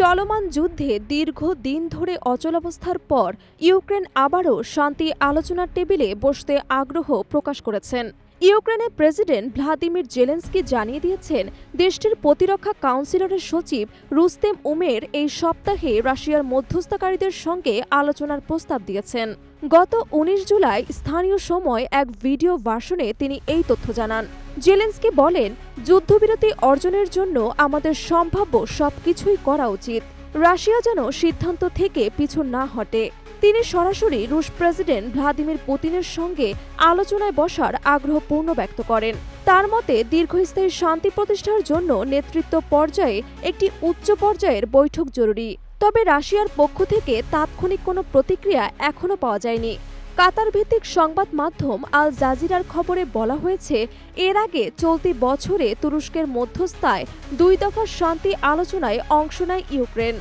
চলমান যুদ্ধে দীর্ঘ দিন ধরে অচলাবস্থার পর ইউক্রেন আবারও শান্তি আলোচনার টেবিলে বসতে আগ্রহ প্রকাশ করেছেন। ইউক্রেনের প্রেসিডেন্ট ভ্লাদিমির জেলেন্সকি জানিয়ে দিয়েছেন, দেশটির প্রতিরক্ষা কাউন্সিলরের সচিব রুস্তেম উমের এই সপ্তাহে রাশিয়ার মধ্যস্থকারীদের সঙ্গে আলোচনার প্রস্তাব দিয়েছেন। গত উনিশ জুলাই স্থানীয় সময় এক ভিডিও ভার্সনে তিনি এই তথ্য জানান। জেলেন্সকি বলেন, যুদ্ধবিরতি অর্জনের জন্য আমাদের সম্ভাব্য সবকিছুই করা উচিত। রাশিয়া যেন সিদ্ধান্ত থেকে পিছু না হটে। তিনি সরাসরি রুশ প্রেসিডেন্ট ভ্লাদিমির পুতিনের সঙ্গে আলোচনায় বসার আগ্রহ পূর্ণ ব্যক্ত করেন। তার মতে, দীর্ঘস্থায়ী শান্তি প্রতিষ্ঠার জন্য নেতৃত্ব পর্যায়ে একটি উচ্চ পর্যায়ের বৈঠক জরুরি। তবে রাশিয়ার পক্ষ থেকে তাৎক্ষণিক কোনো প্রতিক্রিয়া এখনও পাওয়া যায়নি। কাতার ভিত্তিক সংবাদ মাধ্যম আল জাজিরার খবরে বলা হয়েছে, এর আগে চলতি বছরে তুরস্কের মধ্যস্থায় দুই দফা শান্তি আলোচনায় অংশ নেয় ইউক্রেন,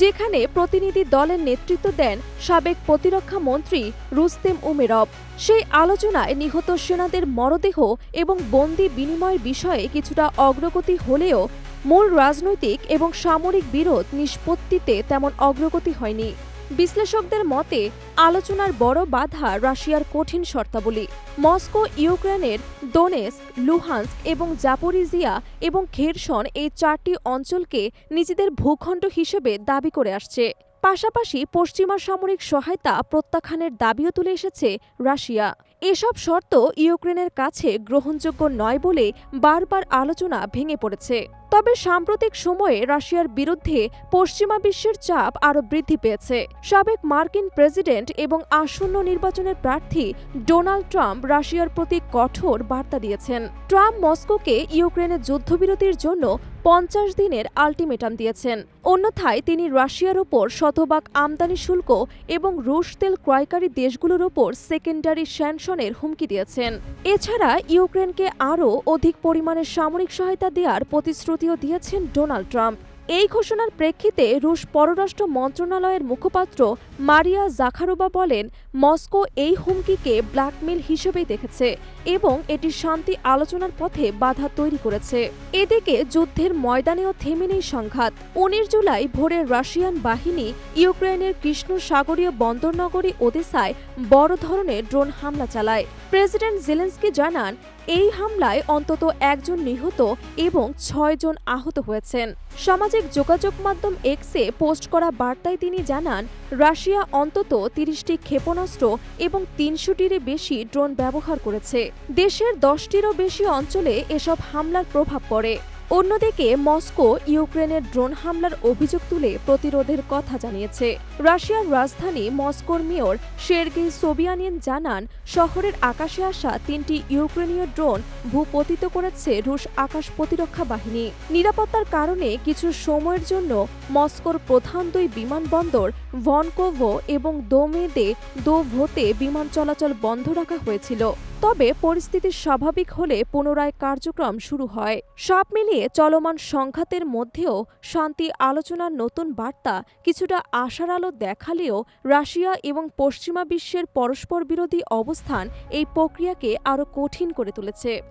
যেখানে প্রতিনিধি দলের নেতৃত্ব দেন সাবেক প্রতিরক্ষা মন্ত্রী রুস্তেম উমেরব সেই আলোচনায় নিহত সেনাদের মরদেহ এবং বন্দি বিনিময়ের বিষয়ে কিছুটা অগ্রগতি হলেও মূল রাজনৈতিক এবং সামরিক বিরোধ নিষ্পত্তিতে তেমন অগ্রগতি হয়নি। বিশ্লেষকদের মতে, আলোচনার বড় বাধা রাশিয়ার কঠিন শর্তাবলী। মস্কো, ইউক্রেনের দোনেস্ক লুহান্স এবং জাপোরিজিয়া এবং খেরসন এই চারটি অঞ্চলকে নিজেদের ভূখণ্ড হিসেবে দাবি করে আসছে। পাশাপাশি পশ্চিমা সামরিক সহায়তা প্রত্যাখ্যানের দাবিও তুলে এসেছে রাশিয়া। এসব শর্ত ইউক্রেনের কাছে গ্রহণযোগ্য নয় বলে বারবার আলোচনা ভেঙে পড়েছে। তবে সাম্প্রতিক সময়ে রাশিয়ার বিরুদ্ধে পশ্চিমা বিশ্বের চাপ আরও বৃদ্ধি পেয়েছে। সাবেক মার্কিন প্রেসিডেন্ট এবং আসন্ন নির্বাচনের প্রার্থী ডোনাল্ড ট্রাম্প রাশিয়ার প্রতি কঠোর বার্তা দিয়েছেন। ট্রাম্প মস্কোকে ইউক্রেনের যুদ্ধবিরতির জন্য পঞ্চাশ দিনের আলটিমেটাম দিয়েছেন। অন্যথায় তিনি রাশিয়ার ওপর শতভাগ আমদানি শুল্ক এবং রুশ তেল ক্রয়কারী দেশগুলোর ওপর সেকেন্ডারি স্যাংশনের হুমকি দিয়েছেন। এছাড়া ইউক্রেনকে আরও অধিক পরিমাণে সামরিক সহায়তা দেওয়ার প্রতিশ্রুতিও দিয়েছেন ডোনাল্ড ট্রাম্প। এই ঘোষণার প্রেক্ষিতে রুশ পররাষ্ট্র মন্ত্রণালয়ের মুখপাত্র মারিয়া জাখারোবা বলেন, মস্কো এই হুমকিকে ব্ল্যাকমেল হিসেবেই দেখেছে এবং এটি শান্তি আলোচনার পথে বাধা তৈরি করেছে। এদিকে যুদ্ধের ময়দানেও থেমে নেই সংঘাত। উনিশ জুলাই ভোরে রাশিয়ান বাহিনী ইউক্রেনের কৃষ্ণ সাগরীয় বন্দরনগরী ওদেসায় বড় ধরনের ড্রোন হামলা চালায়। প্রেসিডেন্ট জেলেন্সকি জানান এই হামলায় অন্তত একজন নিহত এবং ছয়জন আহত হয়েছেন। সামাজিক যোগাযোগ মাধ্যম এক্সে পোস্ট করা বার্তায় তিনি জানান, রাশিয়া অন্তত তিরিশটি ক্ষেপণাস্ত্র এবং তিনশোটির বেশি ড্রোন ব্যবহার করেছে। দেশের দশটিরও বেশি অঞ্চলে এসব হামলার প্রভাব পড়ে। অন্যদিকে, মস্কো ইউক্রেনের ড্রোন হামলার অভিযোগ তুলে প্রতিরোধের কথা জানিয়েছে। রাশিয়ার রাজধানী মস্কোর মেয়র সের্গেই সোবিয়ানিন জানান, শহরের আকাশে আসা তিনটি ইউক্রেনীয় ড্রোন ভূপতিত করেছে রুশ আকাশ প্রতিরক্ষা বাহিনী। নিরাপত্তার কারণে কিছু সময়ের জন্য মস্কোর প্রধান দুই বিমানবন্দর ভনকোভো এবং দোমেদে দোভোতে বিমান চলাচল বন্ধ রাখা হয়েছিল। তবে পরিস্থিতি স্বাভাবিক হলে পুনরায় কার্যক্রম শুরু হয়। সব মিলিয়ে চলমান সংঘাতের মধ্যেও শান্তি আলোচনার নতুন বার্তা কিছুটা আশার আলো দেখালেও রাশিয়া এবং পশ্চিমা বিশ্বের পরস্পর বিরোধী অবস্থান এই প্রক্রিয়াকে আরও কঠিন করে তুলেছে।